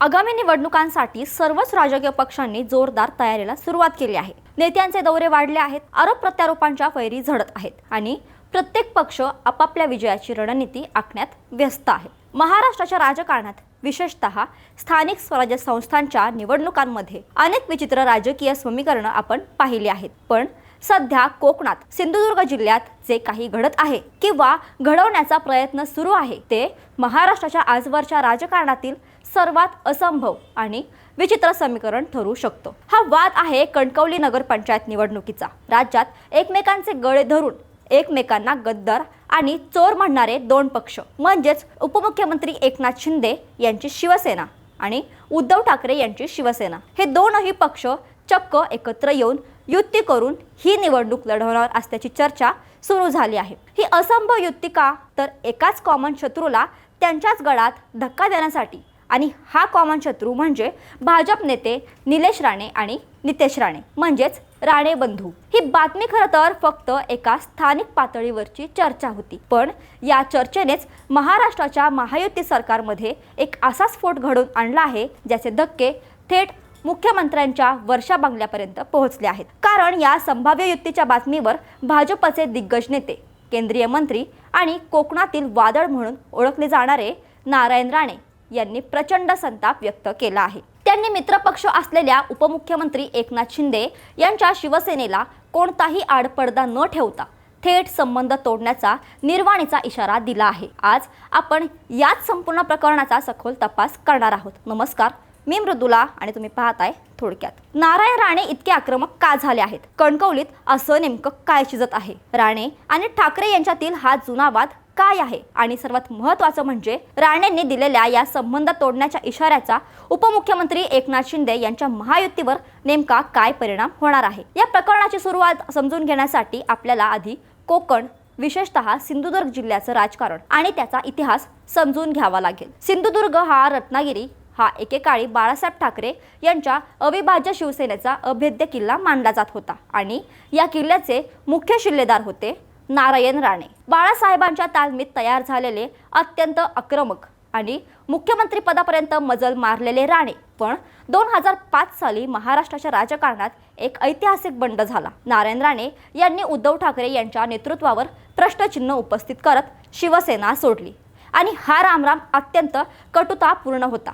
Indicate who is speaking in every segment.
Speaker 1: आगामी निवडणुकांसाठी सर्वच राजकीय पक्षांनी जोरदार तयारीला सुरुवात केली आहे. नेत्यांचे दौरे वाढले आहेत आरोप प्रत्यारोपांच्या फैरी झडत आहेत आणि प्रत्येक पक्ष आपापल्या विजयाची रणनीती आखण्यात व्यस्त आहे. महाराष्ट्राच्या राजकारणात विशेषतः स्थानिक स्वराज्य संस्थांच्या निवडणुकांमध्ये अनेक विचित्र राजकीय समीकरणं आपण पाहिली आहेत. पण सध्या कोकणात सिंधुदुर्ग जिल्ह्यात जे काही घडत आहे किंवा घडवण्याचा प्रयत्न सुरू आहे ते महाराष्ट्राच्या आजवरच्या राजकारणातील सर्वात असंभव आणि विचित्र समीकरण ठरू शकतो. हा वाद आहे कणकवली नगरपंचायत निवडणुकीचा. राज्यात एकमेकांचे गळे धरून एकमेकांना गद्दार आणि चोर म्हणणारे दोन पक्ष म्हणजेच उपमुख्यमंत्री एकनाथ शिंदे यांची शिवसेना आणि उद्धव ठाकरे यांची शिवसेना. हे दोनही पक्ष चक्क एकत्र येऊन युती करून ही निवडणूक लढवणार असल्याची चर्चा सुरू झाली आहे. ही असंभव युती का? तर एकाच कॉमन शत्रूला त्यांच्याच गळात धक्का देण्यासाठी आणि हा कॉमन शत्रू म्हणजे भाजप नेते निलेश राणे आणि नितेश राणे म्हणजेच राणे बंधू. ही बातमी खरं तर फक्त एका स्थानिक पातळीवरची चर्चा होती. पण या चर्चेनेच महाराष्ट्राच्या महायुती सरकारमध्ये एक असा स्फोट घडवून आणला आहे ज्याचे धक्के थेट मुख्यमंत्र्यांच्या वर्षा बंगल्यापर्यंत पोहोचले आहेत. कारण या संभाव्य युतीच्या बातमीवर भाजपचे दिग्गज नेते केंद्रीय मंत्री आणि कोकणातील वादळ म्हणून ओळखले जाणारे नारायण राणे यांनी प्रचंड संताप व्यक्त केला आहे. त्यांनी मित्रपक्ष असलेल्या उपमुख्यमंत्री एकनाथ शिंदे यांच्या शिवसेनेला कोणताही आडपडदा न ठेवता थेट संबंध तोडण्याचा निर्वाणीचा इशारा दिला आहे. आज आपण याच संपूर्ण प्रकरणाचा सखोल तपास करणार आहोत. नमस्कार. मी मृदुला आणि तुम्ही पाहताय थोडक्यात. नारायण राणे इतके आक्रमक का झाले आहेत? कणकवलीत असं नेमकं काय शिजत आहे? राणे आणि ठाकरे यांच्यातील हा जुना वाद काय आहे? आणि सर्वात महत्त्वाचं म्हणजे राणेंनी दिलेल्या या संबंध तोडण्याच्या इशाऱ्याचा उपमुख्यमंत्री एकनाथ शिंदे यांच्या महायुतीवर नेमका काय परिणाम होणार आहे? या प्रकरणाची सुरुवात समजून घेण्यासाठी आपल्याला आधी कोकण विशेषतः सिंधुदुर्ग जिल्ह्याचं राजकारण आणि त्याचा इतिहास समजून घ्यावा लागेल. सिंधुदुर्ग हा रत्नागिरी हा एकेकाळी बाळासाहेब ठाकरे यांच्या अविभाज्य शिवसेनेचा अभेद्य किल्ला मानला जात होता. आणि या किल्ल्याचे मुख्य शिल्लेदार होते नारायण राणे. बाळासाहेबांच्या तालमीत तयार झालेले अत्यंत आक्रमक आणि मुख्यमंत्रीपदापर्यंत मजल मारलेले राणे. पण दोन हजार पाच साली महाराष्ट्राच्या राजकारणात एक ऐतिहासिक बंड झाला. नारायण राणे यांनी उद्धव ठाकरे यांच्या नेतृत्वावर प्रश्नचिन्ह उपस्थित करत शिवसेना सोडली. आणि हा रामराम अत्यंत कटुतापूर्ण होता.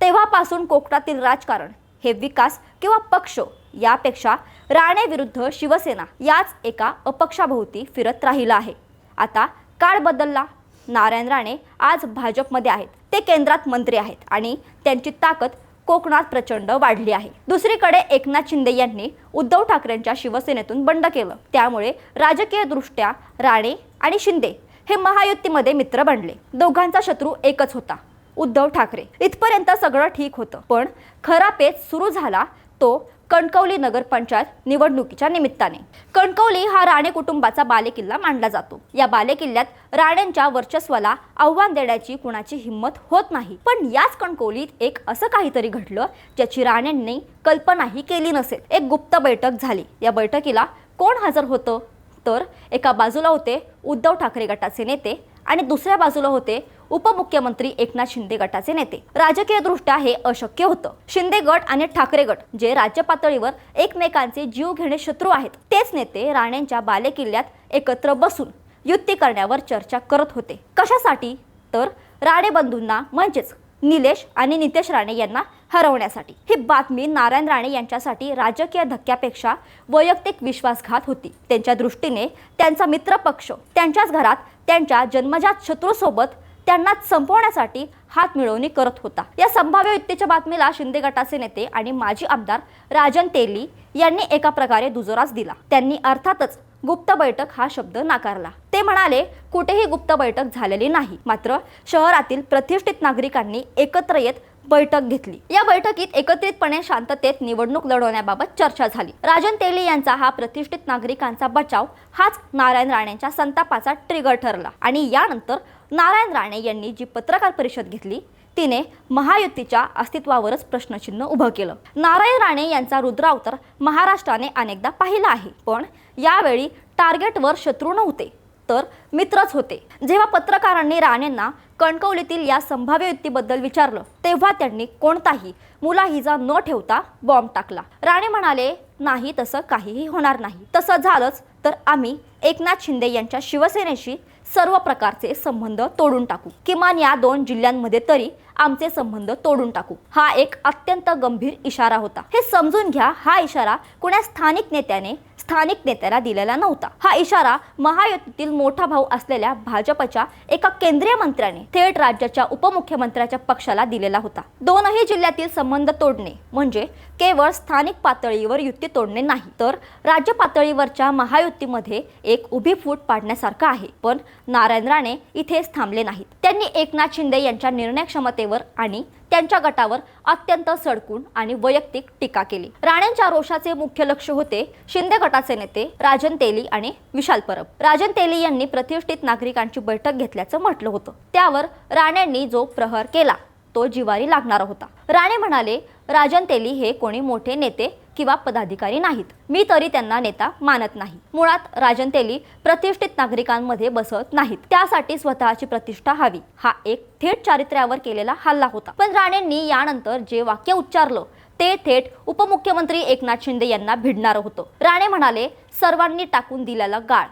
Speaker 1: तेव्हापासून कोकणातील राजकारण हे विकास किंवा पक्ष यापेक्षा राणे विरुद्ध शिवसेना याच एका अपक्षाभोवती फिरत राहिला आहे. आता काळ बदलला. नारायण राणे आज भाजपमध्ये आहेत. ते केंद्रात मंत्री आहेत आणि त्यांची ताकद कोकणात प्रचंड वाढली आहे. दुसरीकडे एकनाथ शिंदे यांनी उद्धव ठाकरेंच्या शिवसेनेतून बंड केलं. त्यामुळे राजकीयदृष्ट्या राणे आणि शिंदे हे महायुतीमध्ये मित्र बनले. दोघांचा शत्रू एकच होता. उद्धव ठाकरे. इथपर्यंत सगळं ठीक होतं. पण खरा पेच सुरू झाला तो कणकवली नगरपंचायत निवडणुकीच्या निमित्ताने. कणकवली हा राणे कुटुंबाचा बालेकिल्ला मानला जातो. या बालेकिल्ल्यात राणेंच्या वर्चस्वाला आव्हान देण्याची कुणाची हिंमत होत नाही. पण याच कणकवलीत एक असं काहीतरी घडलं ज्याची राणेंनी कल्पनाही केली नसेल. एक गुप्त बैठक झाली. या बैठकीला कोण हजर होतं? तर एका बाजूला होते उद्धव ठाकरे गटाचे नेते आणि दुसऱ्या बाजूला होते उपमुख्यमंत्री एकनाथ शिंदे गटाचे नेते. राजकीय दृष्ट्या हे अशक्य होतं. शिंदे गट आणि ठाकरे गट जे राज्य पातळीवर एकमेकांचे जीव घेणे शत्रू आहेत तेच नेते राणेंच्या बालेकिल्ल्यात एकत्र बसून युती करण्यावर चर्चा करत होते. कशासाठी? तर राणे बंधूंना म्हणजेच निलेश आणि नितेश राणे यांना हरवण्यासाठी. ही बातमी नारायण राणे यांच्यासाठी राजकीय धक्क्यापेक्षा वैयक्तिक विश्वासघात होती. त्यांच्या दृष्टीने त्यांचा मित्रपक्ष त्यांच्याच घरात त्यांच्या जन्मजात शत्रूसोबत त्यांना संपवण्यासाठी हात मिळवणी करत होता. या संभाव्य युतीच्या बातमीला शिंदे गटाचे नेते आणि माजी आमदार राजन तेली यांनी एका प्रकारे दुजोराच दिला. त्यांनी अर्थातच गुप्त बैठक हा शब्द नाकारला. ते म्हणाले कुठेही गुप्त बैठक झालेली नाही. मात्र शहरातील प्रतिष्ठित नागरिकांनी एकत्र येत बैठक घेतली. या बैठकीत एकत्रितपणे शांततेत निवडणूक लढवण्याबाबत चर्चा झाली. राजन तेली यांचा हा प्रतिष्ठित नागरिकांचा बचाव हाच नारायण राणेंच्या संतापाचा ट्रिगर ठरला. आणि यानंतर नारायण राणे यांनी जी पत्रकार परिषद घेतली तिने महायुतीच्या अस्तित्वावरच प्रश्नचिन्ह उभं केलं. नारायण राणे यांचा रुद्रावतार महाराष्ट्राने अनेकदा पाहिला आहे. पण यावेळी टार्गेटवर शत्रू नव्हते. तर मित्रच होते. जेव्हा पत्रकारांनी राणेंना कणकवलीतील या संभाव्य युतीबद्दल विचारलं तेव्हा त्यांनी कोणताही मुलाहिजा न ठेवता बॉम्ब टाकला. राणे म्हणाले नाही तसं काहीही होणार नाही. तसं झालंच तर आम्ही एकनाथ शिंदे यांच्या शिवसेनेशी सर्व प्रकारचे संबंध तोडून टाकू. किमान या दोन जिल्ह्यांमध्ये तरी आमचे संबंध तोडून टाकू. हा एक अत्यंत गंभीर इशारा होता. हे समजून घ्या हा इशारा कुण्या स्थानिक नेत्याने स्थानिक नेत्याला दिलेला नव्हता. हा इशारा महायुतीतील मोठा भाऊ असलेल्या भाजपच्या एका केंद्रीय मंत्र्याने थेट राज्याच्या उपमुख्यमंत्र्याच्या पक्षाला दिलेला होता. दोनही जिल्ह्यातील संबंध तोडणे म्हणजे केवळ स्थानिक पातळीवर युती तोडणे नाही तर राज्य पातळीवरच्या महायुतीमध्ये एक उभी फूट पाडण्यासारखं आहे. पण नारायण राणे इथेच थांबले नाहीत. त्यांनी एकनाथ शिंदे यांच्या निर्णय क्षमतेवर आणि त्यांच्या गटावर अत्यंत सडकून आणि वैयक्तिक टीका केली. राणेंच्या रोषाचे मुख्य लक्ष होते शिंदे गटाचे नेते राजन तेली आणि विशाल परब. राजन तेली यांनी प्रतिष्ठित नागरिकांची बैठक घेतल्याचं म्हटलं होतं. त्यावर राणेंनी जो प्रहार केला तो जिवारी लागणारा होता. राणे म्हणाले राजन तेली हे कोणी मोठे नेते किंवा पदाधिकारी नाहीत. मी तरी त्यांना नेता मानत नाही. मुळात राजन तेली प्रतिष्ठित नागरिकांमध्ये बसत नाहीत. त्यासाठी स्वतःची प्रतिष्ठा हवी. हा एक थेट चारित्र्यावर केलेला हल्ला होता. पण राणेंनी यानंतर जे वाक्य उच्चारलं ते थेट उपमुख्यमंत्री एकनाथ शिंदे यांना भिडणारं होतं. राणे म्हणाले सर्वांनी टाकून दिलेला गाळ.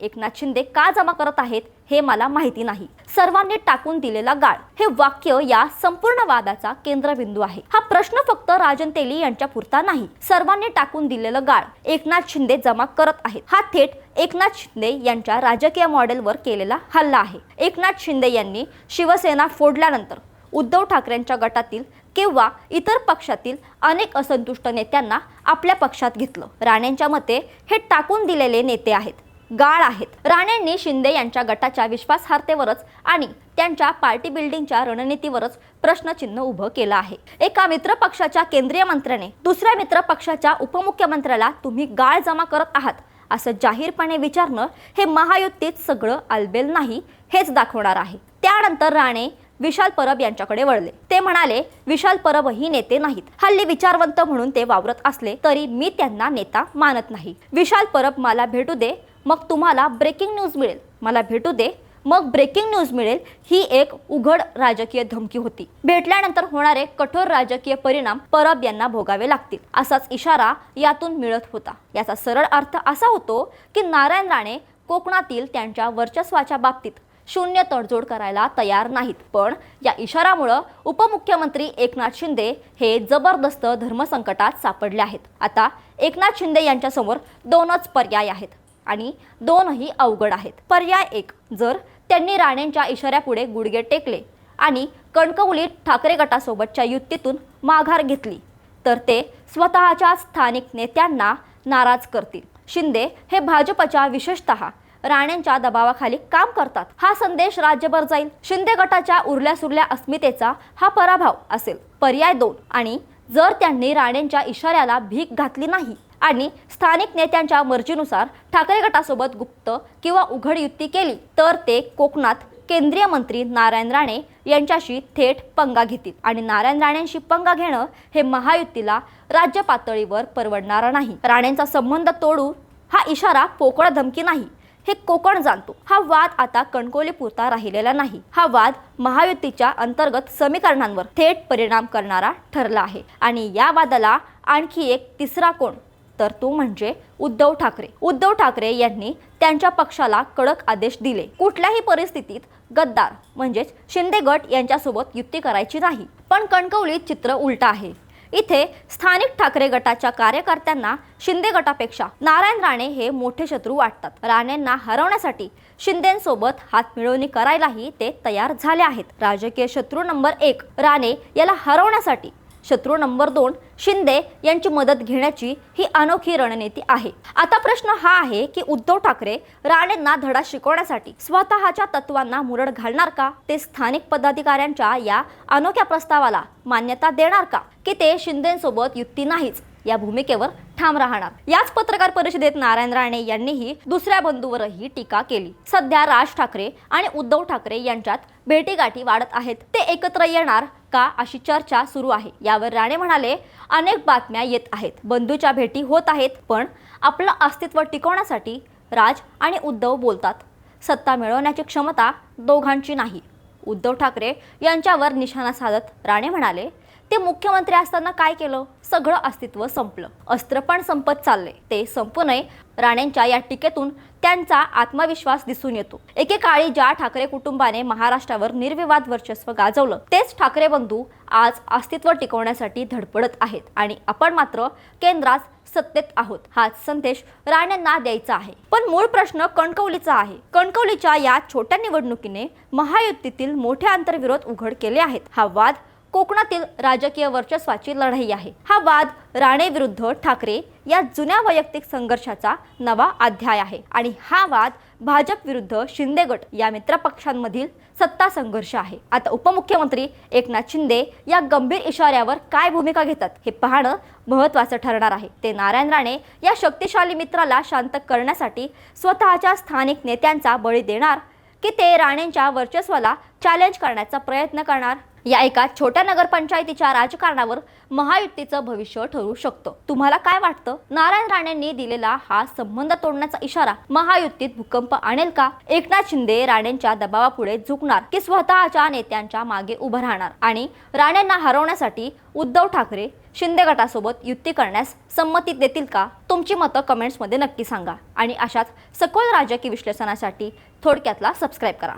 Speaker 1: एकनाथ शिंदे का जमा करत आहेत हे मला माहिती नाही. सर्वांनी टाकून दिलेला गाळ. हे वाक्य या संपूर्ण वादाचा केंद्रबिंदू आहे. हा प्रश्न फक्त राजन तेली यांच्या पुरता नाही. सर्वांनी टाकून दिलेलं गाळ एकनाथ शिंदे जमा करत आहेत. हा थेट एकनाथ शिंदे यांच्या राजकीय मॉडेलवर केलेला हल्ला आहे. एकनाथ शिंदे यांनी शिवसेना फोडल्यानंतर उद्धव ठाकरेंच्या गटातील किंवा इतर पक्षातील अनेक असंतुष्ट नेत्यांना आपल्या पक्षात घेतलं. राणेंच्या मते हे टाकून दिलेले नेते आहेत. गाळ आहेत. राणेंनी शिंदे यांच्या गटाच्या विश्वासार्हतेवरच आणि त्यांच्या पार्टी बिल्डिंगच्या रणनीतीवरच प्रश्नचिन्ह उभं केलं आहे. एका मित्र पक्षाच्या केंद्रीय मंत्र्याने दुसऱ्या मित्र पक्षाच्या उपमुख्यमंत्र्याला तुम्ही गाळ जमा करत आहात असं जाहीरपणे विचारणं हे महायुतीत सगळं आलबेल नाही हेच दाखवणार आहे. त्यानंतर राणे विशाल परब यांच्याकडे वळले. ते म्हणाले विशाल परब ही नेते नाहीत. हल्ली विचारवंत म्हणून ते वावरत असले तरी मी त्यांना नेता मानत नाही. विशाल परब मला भेटू दे मग तुम्हाला ब्रेकिंग न्यूज मिळेल. मला भेटू दे. मग ब्रेकिंग न्यूज मिळेल. ही एक उघड राजकीय धमकी होती. भेटल्यानंतर होणारे कठोर राजकीय परिणाम परब यांना भोगावे लागतील. असाच इशारा यातून मिळत होता. याचा सरळ अर्थ असा होतो की नारायण राणे कोकणातील त्यांच्या वर्चस्वाच्या बाबतीत शून्य तडजोड करायला तयार नाहीत. पण या इशारामुळं उपमुख्यमंत्री एकनाथ शिंदे हे जबरदस्त धर्मसंकटात सापडले आहेत. आता एकनाथ शिंदे यांच्यासमोर दोनच पर्याय आहेत. आणि दोनही अवघड आहेत. पर्याय एक जर त्यांनी राणेंच्या इशाऱ्यापुढे गुडघे टेकले आणि कणकवली ठाकरे गटासोबतच्या युतीतून माघार घेतली तर ते स्वतःच्या स्थानिक नेत्यांना नाराज करतील. शिंदे हे भाजपच्या विशेषतः राणेंच्या दबावाखाली काम करतात. हा संदेश राज्यभर जाईल. शिंदे गटाच्या उरल्या सुरल्या अस्मितेचा हा पराभव असेल. पर्याय दोन आणि जर त्यांनी राणेंच्या इशाऱ्याला भीक घातली नाही आणि स्थानिक नेत्यांच्या मर्जीनुसार ठाकरे गटासोबत गुप्त किंवा उघड युती केली तर ते कोकणात केंद्रीय मंत्री नारायण राणे यांच्याशी थेट पंगा घेतील. आणि नारायण राणेंशी पंगा घेणं हे महायुतीला राज्य पातळीवर परवडणारं नाही. राणेंचा संबंध तोडू हा इशारा पोकळ धमकी नाही. हे कोकण जाणतो. हा वाद आता कणकोली पुरता राहिलेला नाही. हा वाद महायुतीच्या अंतर्गत समीकरणांवर थेट परिणाम करणारा ठरला आहे. आणि या वादाला आणखी एक तिसरा कोण? तर तो म्हणजे उद्धव ठाकरे. उद्धव ठाकरे यांनी त्यांच्या पक्षाला कडक आदेश दिले. कुठल्याही परिस्थितीत गद्दार म्हणजेच शिंदे गट यांच्यासोबत युती करायची नाही. पण कणकवलीत चित्र उलट आहे. इथे स्थानिक ठाकरे गटाच्या कार्यकर्त्यांना शिंदे गटापेक्षा नारायण राणे हे मोठे शत्रू वाटतात. राणेंना हरवण्यासाठी शिंदेसोबत हात मिळवणी करायलाही ते तयार झाले आहेत. राजकीय शत्रू नंबर एक राणे याला हरवण्यासाठी शत्रू नंबर दोन शिंदे यांची मदत घेण्याची ही अनोखी रणनीती आहे. आता प्रश्न हा आहे की उद्धव ठाकरे राणेंना धडा शिकवण्यासाठी स्वतःच्या तत्वांना मुरड घालणार का? ते स्थानिक पदाधिकाऱ्यांच्या या अनोख्या प्रस्तावाला मान्यता देणार का? की ते शिंदेसोबत युती नाहीच. या भूमिकेवर ठाम राहणार. याच पत्रकार परिषदेत नारायण राणे यांनीही दुसऱ्या बंधूवरही टीका केली. सध्या राज ठाकरे आणि उद्धव ठाकरे यांच्यात भेटीगाठी वाढत आहेत. ते एकत्र येणार का अशी चर्चा सुरू आहे. यावर राणे म्हणाले अनेक बातम्या येत आहेत. बंधूच्या भेटी होत आहेत पण आपलं अस्तित्व टिकवण्यासाठी राज आणि उद्धव बोलतात. सत्ता मिळवण्याची क्षमता दोघांची नाही. उद्धव ठाकरे यांच्यावर निशाणा साधत राणे म्हणाले ते मुख्यमंत्री असताना काय केलं? सगळं अस्तित्व संपलं. अस्त्र पण संपत चालले. ते संपू नये. राणेंच्या या टीकेतून त्यांचा आत्मविश्वास दिसून येतो. एकेकाळी ज्या ठाकरे कुटुंबाने महाराष्ट्रावर निर्विवाद वर्चस्व गाजवलं तेच ठाकरे बंधू आज अस्तित्व टिकवण्यासाठी धडपडत आहेत आणि आपण मात्र केंद्रात सत्तेत आहोत. हाच संदेश राणेंना द्यायचा आहे. पण मूळ प्रश्न कणकवलीचा आहे. कणकवलीच्या या छोट्या निवडणुकीने महायुतीतील मोठे आंतरविरोध उघड केले आहेत. हा वाद कोकणातील राजकीय वर्चस्वाची लढाई आहे. हा वाद राणे विरुद्ध ठाकरे या जुन्या वैयक्तिक संघर्षाचा नवा अध्याय आहे. आणि हा वाद भाजप विरुद्ध शिंदे गट या मित्रपक्षांमधील सत्ता संघर्ष आहे. आता उपमुख्यमंत्री एकनाथ शिंदे या गंभीर इशाऱ्यावर काय भूमिका घेतात हे पाहणं महत्त्वाचं ठरणार आहे. ते नारायण राणे या शक्तिशाली मित्राला शांत करण्यासाठी स्वतःच्या स्थानिक नेत्यांचा बळी देणार की ते राणेंच्या वर्चस्वाला चॅलेंज करण्याचा प्रयत्न करणार? या एका छोट्या नगरपंचायतीच्या राजकारणावर महायुतीचं भविष्य ठरू शकतं. तुम्हाला काय वाटतं? नारायण राणेंनी दिलेला हा संबंध तोडण्याचा इशारा महायुतीत भूकंप आणेल का? एकनाथ शिंदे राणेंच्या दबावापुढे झुकणार की स्वतःच्या नेत्यांच्या मागे उभं राहणार? आणि राणेंना हरवण्यासाठी उद्धव ठाकरे शिंदे गटासोबत युती करण्यास संमती देतील का? तुमची मतं कमेंट्समध्ये नक्की सांगा. आणि अशाच सखोल राजकीय विश्लेषणासाठी थोडक्यातला सबस्क्राईब करा.